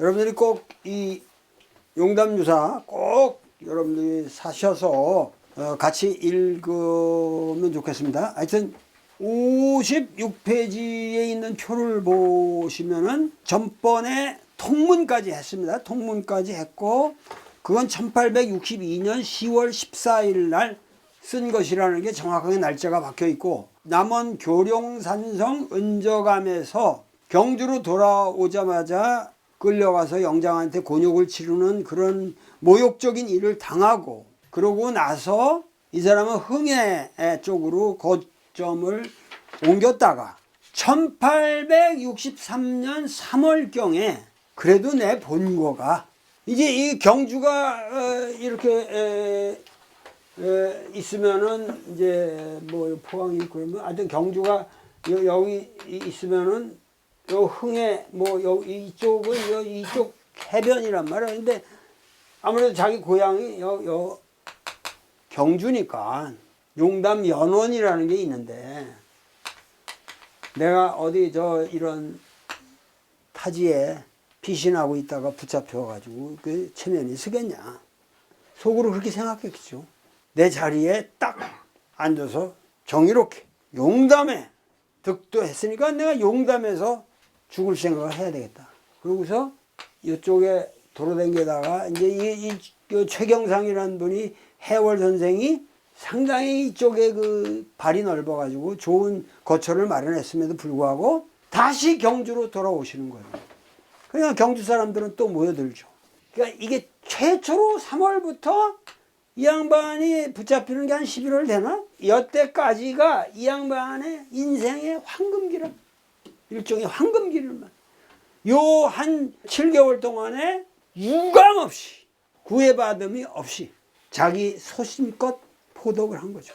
여러분들이 꼭 이 용담유사 꼭 여러분들이 사셔서 어, 같이 읽으면 좋겠습니다. 하여튼 56페이지에 있는 표를 보시면은 전번에 통문까지 했습니다. 통문까지 했고 그건 1862년 10월 14일 날 쓴 것이라는 게 정확하게 날짜가 박혀 있고 남원 교룡산성 은저감에서 경주로 돌아오자마자 끌려가서 영장한테 곤욕을 치르는 그런 모욕적인 일을 당하고 그러고 나서 이 사람은 흥해 쪽으로 거점을 옮겼다가 1863년 3월경에 그래도 내 본거가 이제 이 경주가 어, 이렇게 있으면은 이제 뭐 포항이 있고 그러면 하여튼 경주가 여, 여기 있으면은 요 흥에 뭐 여기 이쪽은 요 이쪽 해변이란 말이야. 근데 아무래도 자기 고향이 여, 여 경주니까 용담 연원이라는 게 있는데 내가 어디 저 이런 타지에 피신하고 있다가 붙잡혀 가지고 그 체면이 쓰겠냐. 속으로 그렇게 생각했겠죠. 내 자리에 딱 앉아서 정의롭게 용담에 득도 했으니까 내가 용담에서 죽을 생각을 해야 되겠다. 그러고서 이쪽에 돌아다니다가 이제 이, 이, 이 최경상이라는 분이 해월 선생이 상당히 이쪽에 그 발이 넓어가지고 좋은 거처를 마련했음에도 불구하고 다시 경주로 돌아오시는 거예요. 그러니까 경주 사람들은 또 모여들죠. 그러니까 이게 최초로 3월부터 이 양반이 붙잡히는 게 한 11월 되나? 여태까지가 이 양반의 인생의 황금기라. 일종의 황금기를만. 요 한 7개월 동안에 유감 없이 구애받음이 없이 자기 소신껏 포독을 한 거죠.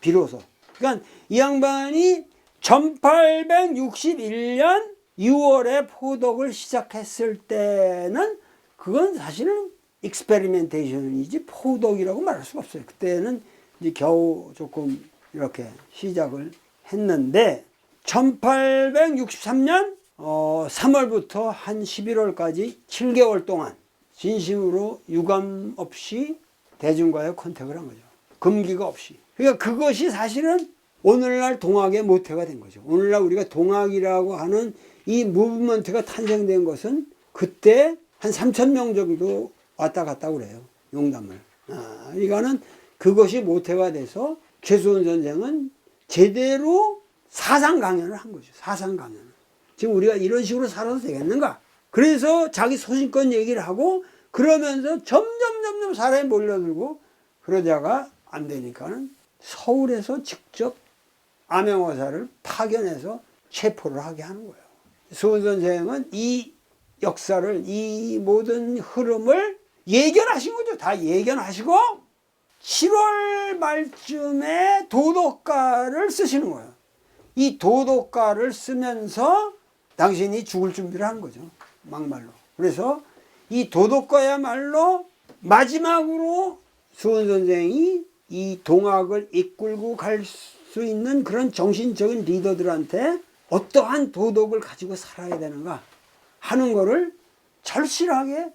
비로소. 그러니까 이 양반이 1861년 6월에 포독을 시작했을 때는 그건 사실은 익스페리멘테이션이지 포독이라고 말할 수가 없어요. 그때는 이제 겨우 조금 이렇게 시작을 했는데 1863년 어, 3월부터 한 11월까지 7개월 동안 진심으로 유감 없이 대중과의 컨택을 한 거죠. 금기가 없이. 그러니까 그것이 사실은 오늘날 동학의 모태가 된 거죠. 오늘날 우리가 동학이라고 하는 이 무브먼트가 탄생된 것은 그때 한 3천 명 정도 왔다 갔다 그래요. 용담을. 아, 이거는 그것이 모태가 돼서 최수원 선생은 제대로 사상 강연을 한 거죠. 사상 강연을. 지금 우리가 이런 식으로 살아도 되겠는가? 그래서 자기 소신껏 얘기를 하고 그러면서 점점 점점 사람이 몰려들고 그러다가 안 되니까는 서울에서 직접 암행어사를 파견해서 체포를 하게 하는 거예요. 수원 선생은 이 역사를 이 모든 흐름을 예견하신 거죠. 다 예견하시고 7월 말쯤에 도덕가를 쓰시는 거예요. 이 도덕가를 쓰면서 당신이 죽을 준비를 하는 거죠. 막말로. 그래서 이 도덕가야말로 마지막으로 수원 선생이 이 동학을 이끌고 갈 수 있는 그런 정신적인 리더들한테 어떠한 도덕을 가지고 살아야 되는가 하는 거를 절실하게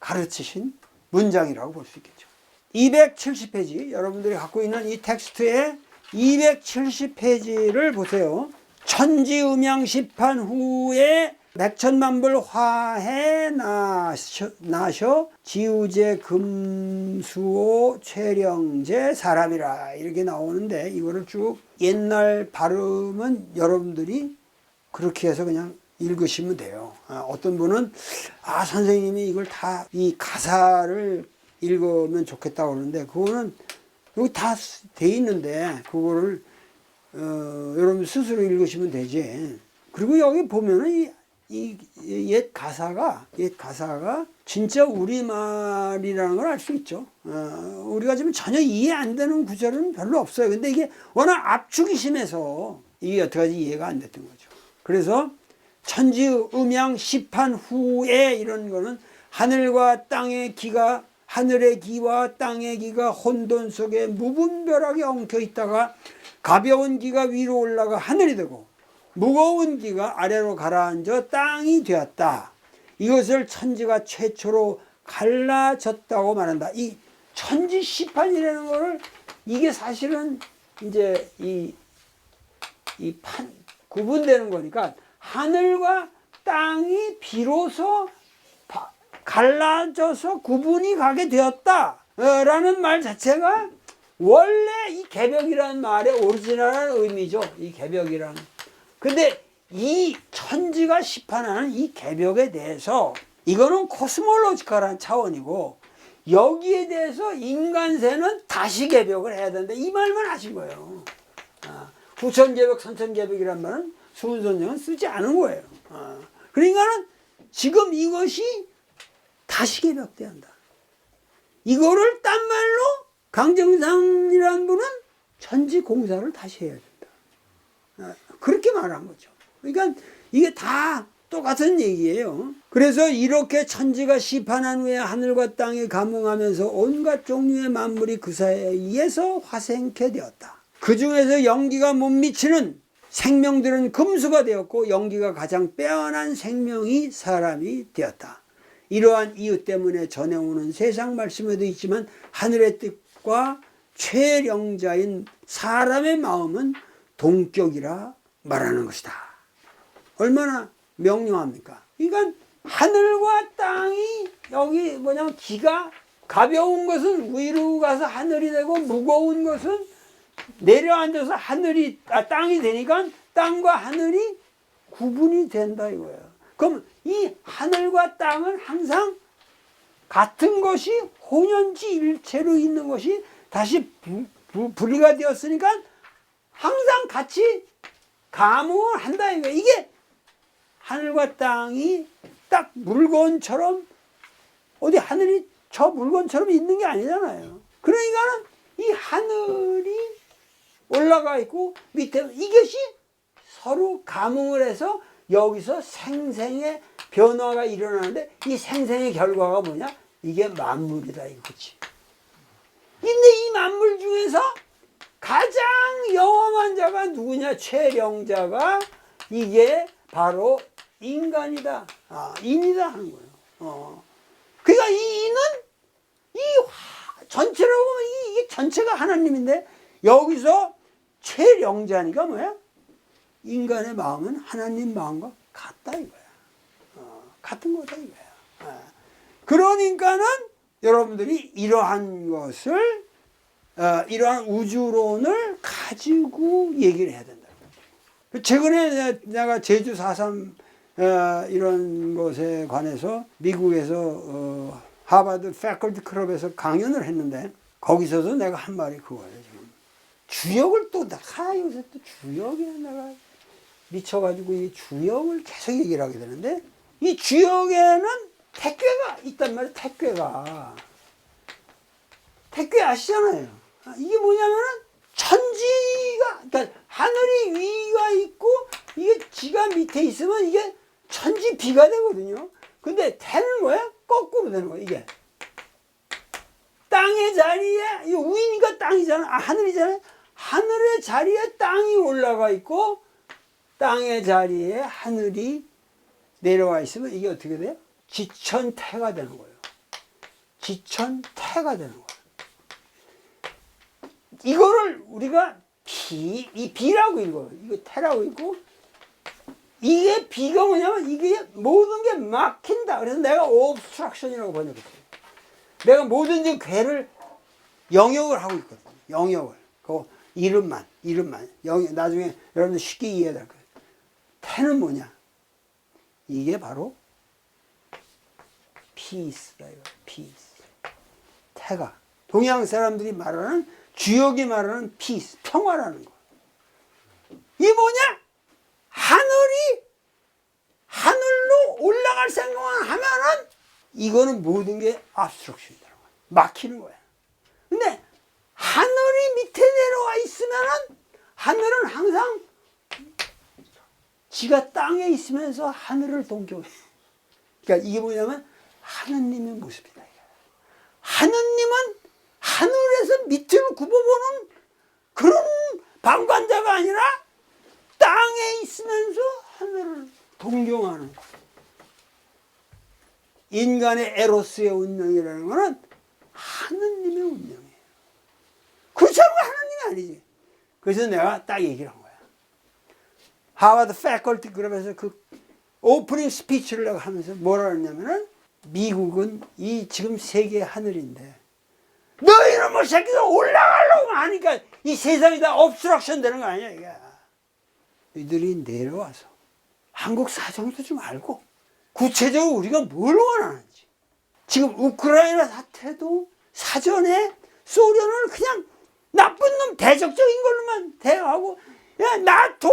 가르치신 문장이라고 볼 수 있겠죠. 270페이지, 여러분들이 갖고 있는 이 텍스트의 270페이지를 보세요. 천지음양 시판 후에 맥천만불 화해 나셔, 나셔 지우제 금수호 최령제 사람이라 이렇게 나오는데 이거를 쭉 옛날 발음은 여러분들이 그렇게 해서 그냥 읽으시면 돼요. 아, 어떤 분은 아 선생님이 이걸 다 이 가사를 읽으면 좋겠다고 그러는데 그거는 여기 다 돼 있는데 그거를 어, 여러분 스스로 읽으시면 되지. 그리고 여기 보면은 이, 이 옛 가사가 옛 가사가 진짜 우리 말이라는 걸 알 수 있죠. 어, 우리가 지금 전혀 이해 안 되는 구절은 별로 없어요. 근데 이게 워낙 압축이 심해서 이게 어떻게까지 이해가 안 됐던 거죠. 그래서 천지 음양 시판 후에 이런 거는 하늘과 땅의 기가 하늘의 기와 땅의 기가 혼돈 속에 무분별하게 엉켜 있다가 가벼운 기가 위로 올라가 하늘이 되고 무거운 기가 아래로 가라앉아 땅이 되었다. 이것을 천지가 최초로 갈라졌다고 말한다. 이 천지 시판이라는 거를 이게 사실은 이제 이, 이 판, 구분되는 거니까 하늘과 땅이 비로소 바- 갈라져서 구분이 가게 되었다 라는 말 자체가 원래 이 개벽이라는 말의 오리지널한 의미죠. 이 개벽이라는. 근데 이 천지가 시판하는 이 개벽에 대해서 이거는 코스몰로지컬한 차원이고 여기에 대해서 인간세는 다시 개벽을 해야 된다. 이 말만 하신 거예요. 아, 후천개벽, 선천개벽이란 말은 수훈선생은 쓰지 않은 거예요. 아, 그러니까는 지금 이것이 다시 개벽돼야 한다. 이거를 딴 말로 강정상이라는 분은 천지 공사를 다시 해야 된다. 아, 그렇게 말한 거죠. 그러니까 이게 다 똑같은 얘기예요. 그래서 이렇게 천지가 시판한 후에 하늘과 땅이 감응하면서 온갖 종류의 만물이 그 사이에서 화생케 되었다. 그 중에서 연기가 못 미치는 생명들은 금수가 되었고 연기가 가장 빼어난 생명이 사람이 되었다. 이러한 이유 때문에 전해오는 세상 말씀에도 있지만 하늘의 뜻과 최령자인 사람의 마음은 동격이라 말하는 것이다. 얼마나 명료합니까? 그러니까 하늘과 땅이 여기 뭐냐면 기가 가벼운 것은 위로 가서 하늘이 되고 무거운 것은 내려앉아서 하늘이 아, 땅이 되니까 땅과 하늘이 구분이 된다 이거예요. 그럼 이 하늘과 땅은 항상 같은 것이 혼연지 일체로 있는 것이 다시 분리가 되었으니까 항상 같이 감흥을 한다 이거 이게 하늘과 땅이 딱 물건처럼 어디 하늘이 저 물건처럼 있는 게 아니잖아요. 그러니까는 이 하늘이 올라가 있고 밑에 이것이 서로 감흥을 해서 여기서 생생의 변화가 일어나는데 이 생생의 결과가 뭐냐? 이게 만물이다 이거지. 근데 이 만물 중에서 가장 영험한 자가 누구냐? 최령자가 이게 바로 인간이다. 아, 인이다 하는 거예요. 어. 그러니까 이 인은 이 화- 전체라고 보면 이- 이게 전체가 하나님인데 여기서 최령자니까 뭐야? 인간의 마음은 하나님 마음과 같다 이거야. 어, 같은 거다 이거야. 어. 그러니까는 여러분들이 이러한 것을 어, 이러한 우주론을 가지고 얘기를 해야 된다. 최근에 내- 내가 제주 4.3 어, 이런 것에 관해서 미국에서 어, 하버드 패컬티 클럽에서 강연을 했는데 거기서도 내가 한 말이 그거예요. 지금 주역을 또 내가 요새 또 주역에 내가 미쳐가지고 이 주역을 계속 얘기를 하게 되는데 이 주역에는 택괴가 있단 말이에요. 택괴가 택괴 아시잖아요. 아, 이게 뭐냐면은 천지가 그러니까 하늘이 위가 있고 이게 지가 밑에 있으면 이게 천지 비가 되거든요. 근데 태는 뭐야? 거꾸로 되는 거야 이게. 땅의 자리에 이 위니까 땅이잖아. 아, 하늘이잖아요. 하늘의 자리에 땅이 올라가 있고 땅의 자리에 하늘이 내려와 있으면 이게 어떻게 돼요? 지천태가 되는 거예요. 지천태가 되는 거예요. 이거를 우리가 비, 이 비라고 읽어요. 이거 태라고 읽고, 이게 비가 뭐냐면 이게 모든 게 막힌다. 그래서 내가 obstruction이라고 번역했어요. 내가 모든 괴를 영역을 하고 있거든요. 영역을. 그 이름만, 이름만. 영, 나중에 여러분들 쉽게 이해할 거예요. 태는 뭐냐? 이게 바로 peace다, 이거. peace. 태가. 동양 사람들이 말하는 주역이 말하는 peace, 평화라는 거. 이게 뭐냐? 하늘이 하늘로 올라갈 생각만 하면은 이거는 모든 게 거야. 막히는 거야. 근데 하늘이 밑에 내려와 있으면은 하늘은 항상 지가 땅에 있으면서 하늘을 동경해. 그러니까 이게 뭐냐면 하느님의 모습이다. 하느님은 하늘에서 밑을 굽어보는 그런 방관자가 아니라 땅에 있으면서 하늘을 동경하는. 인간의 에로스의 운명이라는 거는 하느님의 운명이에요. 그렇지 않으면 하느님이 아니지. 그래서 내가 딱 얘기를 한 거야. 하버드 패컬티 그룹에서 그 오프닝 스피치를 하면서 뭐라 그랬냐면은 미국은 이 지금 세계 하늘인데 너 이놈의 새끼들 올라가려고 하니까 이 세상이 다 obstruction 되는 거 아니야 이게. 이들이 내려와서 한국 사정도 좀 알고 구체적으로 우리가 뭘 원하는지 지금 우크라이나 사태도 사전에 소련을 그냥 나쁜 놈 대적적인 걸로만 대하고 야 나토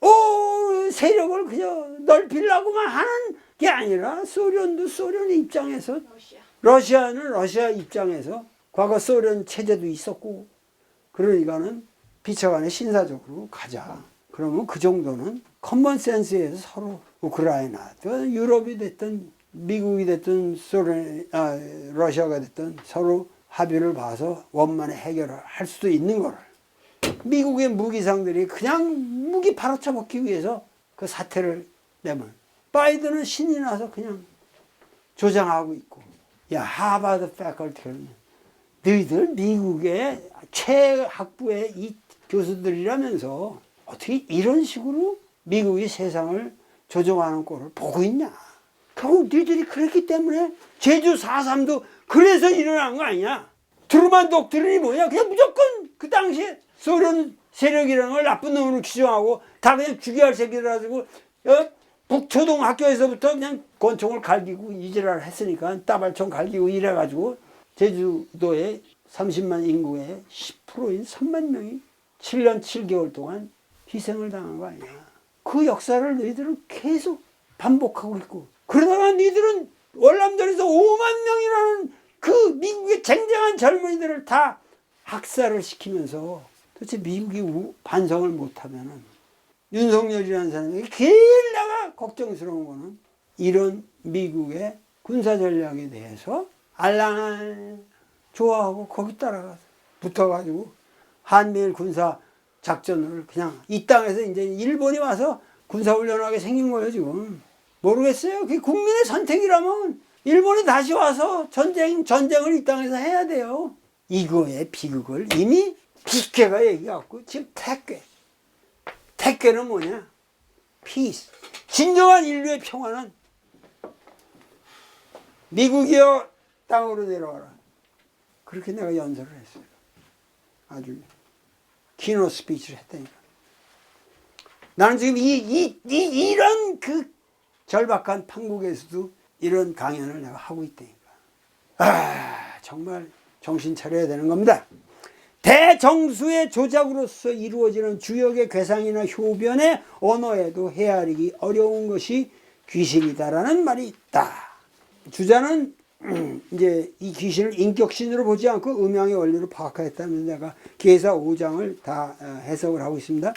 어, 세력을 그냥 넓히려고만 하는 게 아니라 소련도 소련의 입장에서 러시아. 러시아 는 러시아 입장에서 과거 소련 체제도 있었고 그러니까는 비춰간에 신사적으로 가자. 그러면 그 정도는 커먼 센스에서 서로 우크라이나, 또 유럽이 됐든 미국이 됐든 소련, 아, 러시아가 됐든 서로 합의를 봐서 원만히 해결을 할 수도 있는 거를 미국의 무기상들이 그냥 무기 바로 쳐먹기 위해서 그 사태를 내면 바이든은 신이 나서 그냥 조장하고 있고 야 하버드 패컬티는 너희들 미국의 최학부의 이 교수들이라면서 어떻게 이런 식으로 미국이 세상을 조종하는 꼴을 보고 있냐? 결국 너희들이 그랬기 때문에 제주 4.3도 그래서 일어난 거 아니야 트루만 독트린이 뭐냐? 그냥 무조건 그 당시에 소련 세력이라는 걸 나쁜 놈으로 규정하고 다 그냥 죽여야 할 새끼들 가지고 어? 북초등 학교에서부터 그냥 권총을 갈기고 이지랄 했으니까 따발총 갈기고 이래가지고 제주도에 30만 인구의 10%인 3만 명이 7년 7개월 동안 희생을 당한 거 아니야. 그 역사를 너희들은 계속 반복하고 있고 그러다가 너희들은 월남전에서 5만 명이라는 그 미국의 쟁쟁한 젊은이들을 다 학살을 시키면서 도대체 우- 반성을 못하면은 윤석열이라는 사람이 제일 내가 걱정스러운 거는 이런 미국의 군사 전략에 대해서 알랑알 좋아하고 거기 따라가서 붙어가지고 한미일 군사 작전을 그냥 이 땅에서 이제 일본이 와서 군사 훈련하게 생긴 거예요 지금 모르겠어요. 그게 국민의 선택이라면 일본이 다시 와서 전쟁 전쟁을 이 땅에서 해야 돼요. 이거의 비극을 이미 비케가 얘기해갖고 지금 택괴 택괴는 뭐냐? 피스. 진정한 인류의 평화는 미국이여 땅으로 내려와라. 그렇게 내가 연설을 했어요. 아주 키노 스피치를 했다니까. 나는 지금 이, 이, 이, 이런 그 절박한 판국에서도 이런 강연을 내가 하고 있다니까. 아, 정말 정신 차려야 되는 겁니다. 대정수의 조작으로서 이루어지는 주역의 괴상이나 효변의 언어에도 헤아리기 어려운 것이 귀신이다라는 말이 있다. 주자는 음, 이제 이 귀신을 인격신으로 보지 않고 음양의 원리로 파악하였다면 내가 기사 5장을 다 어, 해석을 하고 있습니다.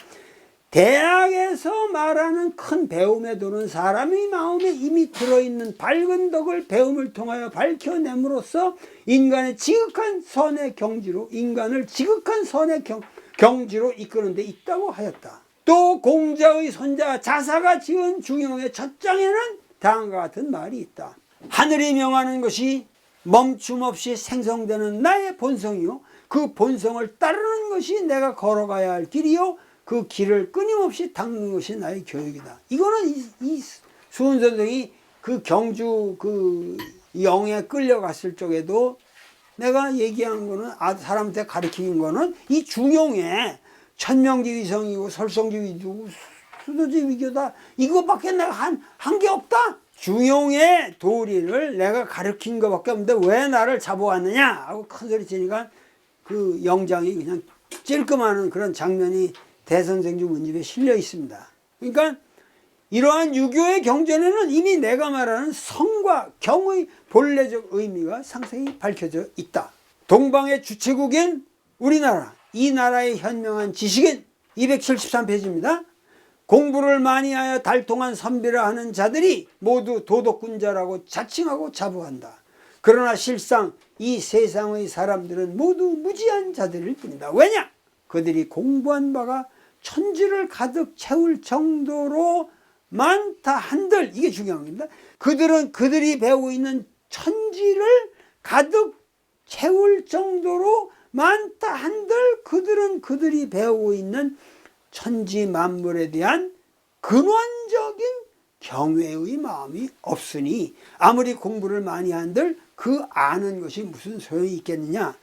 대학에서 말하는 큰 배움에 도는 사람의 마음에 이미 들어있는 밝은 덕을 배움을 통하여 밝혀냄으로써 인간의 지극한 선의 경지로 인간을 지극한 선의 경, 경지로 이끄는 데 있다고 하였다. 또 공자의 손자 자사가 지은 중용의 첫 장에는 다음과 같은 말이 있다. 하늘이 명하는 것이 멈춤 없이 생성되는 나의 본성이요. 그 본성을 따르는 것이 내가 걸어가야 할 길이요. 그 길을 끊임없이 닦는 것이 나의 교육이다. 이거는 이, 이 수훈 선생이 그 경주 그 영에 끌려갔을 적에도 내가 얘기한 거는 아 사람한테 가르친 거는 이 중용에 천명지 위성이고 설성지 위주고 수도지 위교다 이거밖에 내가 한 한 게 없다. 중용의 도리를 내가 가르친 것밖에 없는데 왜 나를 잡아왔느냐 하고 큰 소리 치니까 그 영장이 그냥 찔끔하는 그런 장면이 대선생주 문집에 실려 있습니다. 그러니까 이러한 유교의 경전에는 이미 내가 말하는 성과 경의 본래적 의미가 상세히 밝혀져 있다. 동방의 주체국인 우리나라, 이 나라의 현명한 지식인 273페이지입니다. 공부를 많이 하여 달통한 선비를 하는 자들이 모두 도덕군자라고 자칭하고 자부한다. 그러나 실상 이 세상의 사람들은 모두 무지한 자들일 뿐이다. 왜냐? 그들이 공부한 바가 천지를 가득 채울 정도로 많다 한들 이게 중요한 겁니다. 그들은 그들이 배우고 있는 천지를 가득 채울 정도로 많다 한들 그들은 그들이 배우고 있는 천지 만물에 대한 근원적인 경외의 마음이 없으니 아무리 공부를 많이 한들 그 아는 것이 무슨 소용이 있겠느냐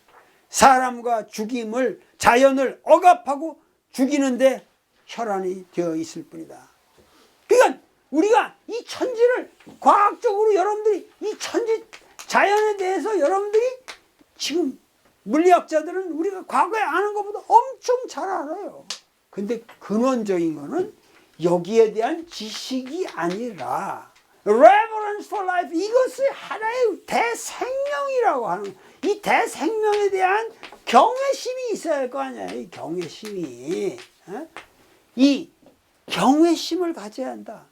사람과 죽임을 자연을 억압하고 죽이는데 혈안이 되어 있을 뿐이다. 그러니까 우리가 이 천지를 과학적으로 여러분들이 이 천지 자연에 대해서 여러분들이 지금 물리학자들은 우리가 과거에 아는 것보다 엄청 잘 알아요. 근데 근원적인 거는 여기에 대한 지식이 아니라 reverence for life 이것을 하나의 대생명이라고 하는 이 대생명에 대한 경외심이 있어야 할 거 아니야. 이 경외심이. 어? 이 경외심을 가져야 한다.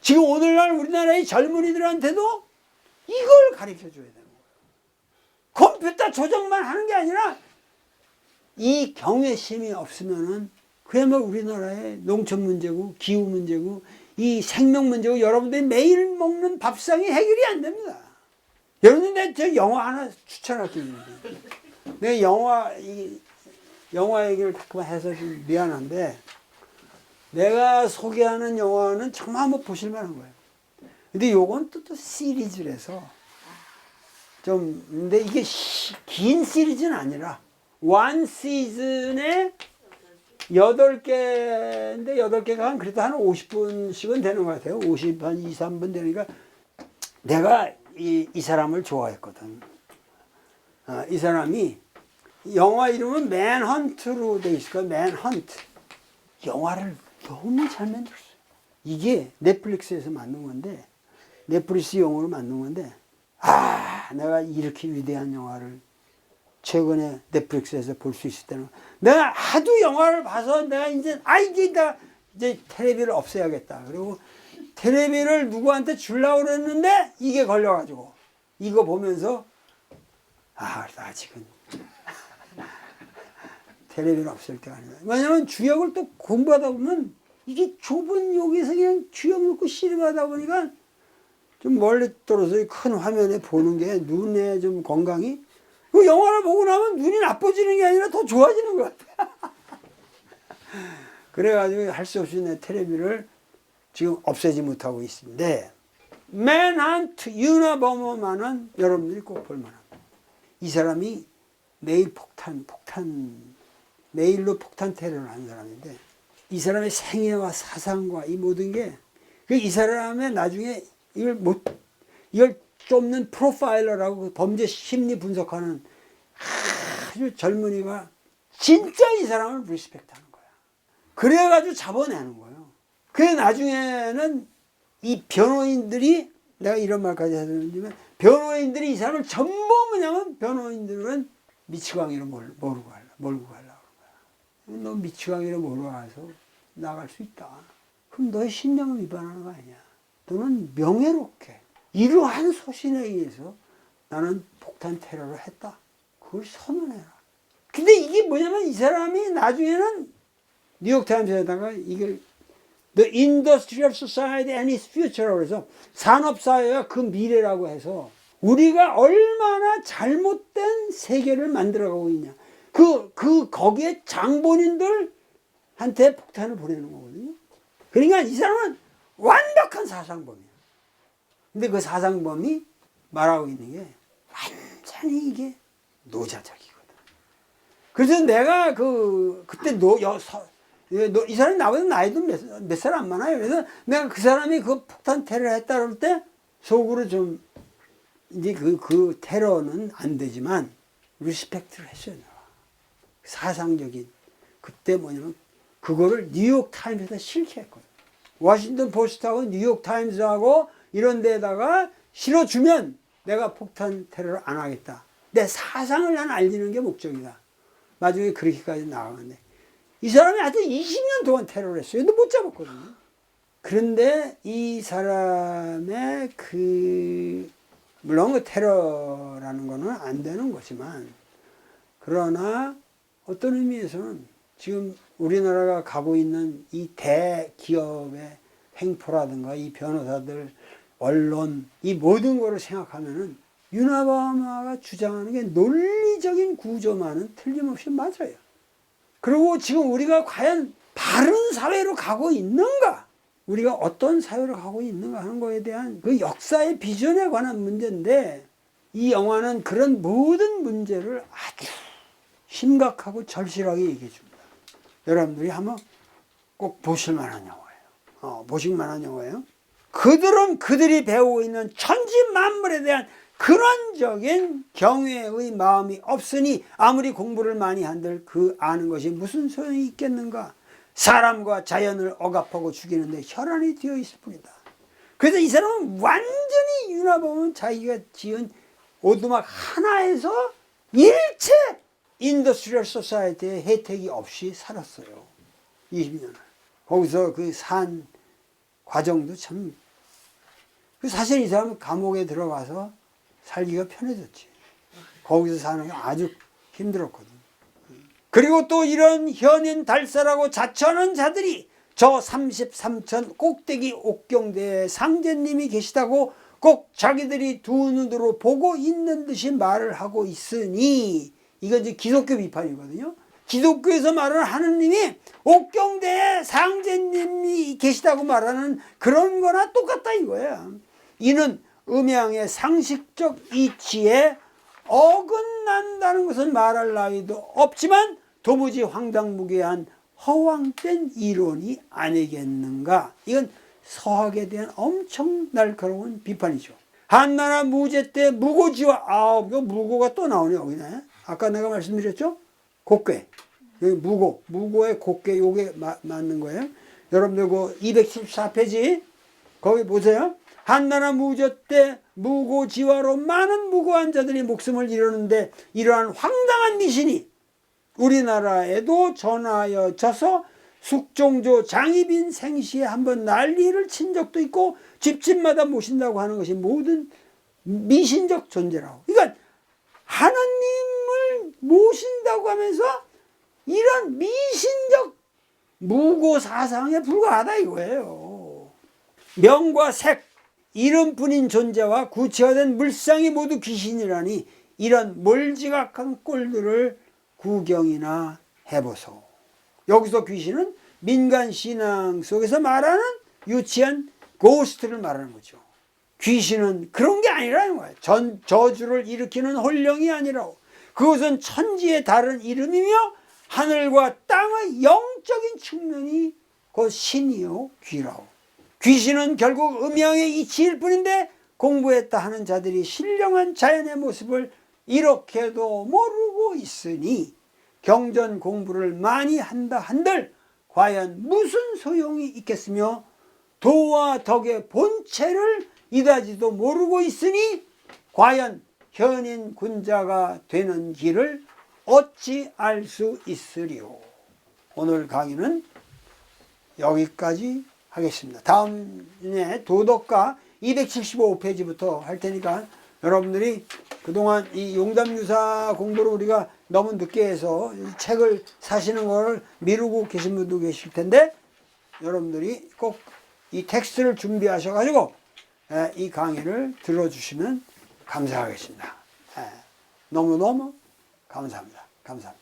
지금 오늘날 우리나라의 젊은이들한테도 이걸 가르쳐 줘야 되는 거예요. 컴퓨터 조정만 하는 게 아니라 이 경외심이 없으면은 그야말로 우리나라의 농촌 문제고 기후 문제고 이 생명 문제고 여러분들이 매일 먹는 밥상이 해결이 안 됩니다. 여러분들 내저 영화 하나 추천할게요. 내 영화 이 영화 얘기를 자꾸만 해서 좀 미안한데 내가 소개하는 영화는 정말 한번 보실 만한 거예요. 근데 요건 또, 또 시리즈라서 좀 근데 이게 시- 긴 시리즈는 아니라 원 시즌에 여덟 개인데 여덟 개가 한 그래도 한 50분씩은 되는 것 같아요. 50, 한 2, 3분 되니까 내가 이, 이 사람을 좋아했거든. 아, 이 사람이 영화 이름은 맨헌트로 돼 있을 거야. 맨헌트. 영화를 너무 잘 만들었어요. 이게 넷플릭스에서 만든 건데 넷플릭스 용어로 만든 건데 아 내가 이렇게 위대한 영화를 최근에 넷플릭스에서 볼 수 있었다는 거. 내가 하도 영화를 봐서 내가 이제 아 이게 나 이제 텔레비를 없애야겠다. 그리고 텔레비를 누구한테 주려고 그랬는데 이게 걸려가지고 이거 보면서 아 아직은 텔레비는 없을 때가 아니야. 왜냐면 주역을 또 공부하다 보면 이게 좁은 여기서 그냥 주역 놓고 씨름하다 보니까 좀 멀리 떨어져 큰 화면에 보는 게 눈에 좀 건강이 그 영화를 보고 나면 눈이 나빠지는 게 아니라 더 좋아지는 것 같아. 그래가지고 할 수 없이 내 텔레비를 지금 없애지 못하고 있습니다. 맨한트 유나버머만은 여러분들이 꼭 볼만합니다. 이 사람이 내일 폭탄, 폭탄, 내일로 폭탄 테러를 한 사람인데 이 사람의 생애와 사상과 이 모든 게그이 사람의 나중에 이걸 못 이걸 쫓는 프로파일러라고 그 범죄 심리 분석하는 아주 젊은이가 진짜 이 사람을 리스펙트하는 거야. 그래가지고 잡아내는 거예요. 그래 나중에는 이 변호인들이 내가 이런 말까지 해야 되는지만 변호인들이 이 사람을 전부 뭐냐면 변호인들은 미치광이로 몰, 몰고 갈라 몰고 가려고 그런 거야. 너 미치광이로 몰고 가서 나갈 수 있다. 그럼 너의 신념을 위반하는 거 아니야. 너는 명예롭게 이러한 소신에 의해서 나는 폭탄 테러를 했다. 그걸 선언해라. 근데 이게 뭐냐면 이 사람이 나중에는 뉴욕타임스에다가 이걸 The Industrial Society and its Future라고 해서 산업사회와 그 미래라고 해서 우리가 얼마나 잘못된 세계를 만들어가고 있냐. 그, 그, 거기에 장본인들한테 폭탄을 보내는 거거든요. 그러니까 이 사람은 완벽한 사상범이야. 근데 그 사상범이 말하고 있는 게 완전히 이게 노자적이거든. 그래서 내가 그 그때 노, 여, 서, 이 사람이 나보다 나이도 몇 살 안 많아요. 그래서 내가 그 사람이 그 폭탄 테러를 했다 그럴 때 속으로 좀 이제 그, 그 테러는 안 되지만 리스펙트를 했어요. 사상적인 그때 뭐냐면 그거를 뉴욕 타임스에다 실기했거든. 워싱턴 포스트하고 뉴욕 타임스하고 이런 데다가 실어주면 내가 폭탄 테러를 안 하겠다. 내 사상을 난 알리는 게 목적이다. 나중에 그렇게까지 나가는데 이 사람이 하여튼 20년 동안 테러를 했어요. 근데 못 잡았거든요. 그런데 이 사람의 그 물론 그 테러라는 거는 안 되는 거지만 그러나 어떤 의미에서는 지금 우리나라가 가고 있는 이 대기업의 횡포라든가 이 변호사들, 언론 이 모든 거를 생각하면은 유나바마가 주장하는 게 논리적인 구조만은 틀림없이 맞아요. 그리고 지금 우리가 과연 바른 사회로 가고 있는가? 우리가 어떤 사회로 가고 있는가 하는 거에 대한 그 역사의 비전에 관한 문제인데 이 영화는 그런 모든 문제를 아주 심각하고 절실하게 얘기해 줍니다. 여러분들이 한번 꼭 보실 만한 영화예요. 어, 보실 만한 영화예요. 그들은 그들이 배우고 있는 천지 만물에 대한 근원적인 경외의 마음이 없으니 아무리 공부를 많이 한들 그 아는 것이 무슨 소용이 있겠는가? 사람과 자연을 억압하고 죽이는데 혈안이 되어 있을 뿐이다. 그래서 이 사람은 완전히 윤화범은 자기가 지은 오두막 하나에서 일체 인더스트리얼 소사이티의 혜택이 없이 살았어요. 20년을. 거기서 그 산 과정도 참, 그 사실 이 사람은 감옥에 들어가서 살기가 편해졌지. 거기서 사는 게 아주 힘들었거든. 그리고 또 이런 현인 달사라고 자처하는 자들이 저 33천 꼭대기 옥경대에 상제님이 계시다고 꼭 자기들이 두 눈으로 보고 있는 듯이 말을 하고 있으니 이건 이제 기독교 비판이거든요. 기독교에서 말하는 하느님이 옥경대에 상제님이 계시다고 말하는 그런 거나 똑같다 이거야. 이는 음양의 상식적 이치에 어긋난다는 것은 말할 나위도 없지만 도무지 황당무계한 허황된 이론이 아니겠는가. 이건 서학에 대한 엄청 날카로운 비판이죠. 한나라 무제 때 무고지와 그 무고가 또 나오네 여기네. 아까 내가 말씀드렸죠? 곡괴. 여기 무고, 무고의 곡괴 요게 마- 맞는 거예요. 여러분들 그 274페이지 거기 보세요. 한나라 무저 때 무고지화로 많은 무고한 자들이 목숨을 잃었는데 이러한 황당한 미신이 우리나라에도 전하여 져서 숙종조 장희빈 생시에 한번 난리를 친 적도 있고 집집마다 모신다고 하는 것이 모든 미신적 존재라고. 그러니까 하나님을 모신다고 하면서 이런 미신적 무고 사상에 불과하다 이거예요. 명과 색, 이름뿐인 존재와 구체화된 물상이 모두 귀신이라니 이런 몰지각한 꼴들을 구경이나 해보소. 여기서 귀신은 민간 신앙 속에서 말하는 유치한 고스트를 말하는 거죠. 귀신은 그런 게 아니라는 거예요. 전, 저주를 일으키는 혼령이 아니라고. 그것은 천지의 다른 이름이며 하늘과 땅의 영적인 측면이 곧 신이요 귀라고. 귀신은 결국 음양의 이치일 뿐인데 공부했다 하는 자들이 신령한 자연의 모습을 이렇게도 모르고 있으니 경전 공부를 많이 한다 한들 과연 무슨 소용이 있겠으며 도와 덕의 본체를 이다지도 모르고 있으니 과연 현인 군자가 되는 길을 어찌 알 수 있으리요. 오늘 강의는 여기까지 하겠습니다. 다음에 도덕가 275페이지부터 할 테니까 여러분들이 그동안 이 용담유사 공부를 우리가 너무 늦게 해서 이 책을 사시는 걸 미루고 계신 분도 계실 텐데 여러분들이 꼭 이 텍스트를 준비하셔 가지고 에, 이 강의를 들어주시면 감사하겠습니다. 에, 너무너무 감사합니다. 감사합니다.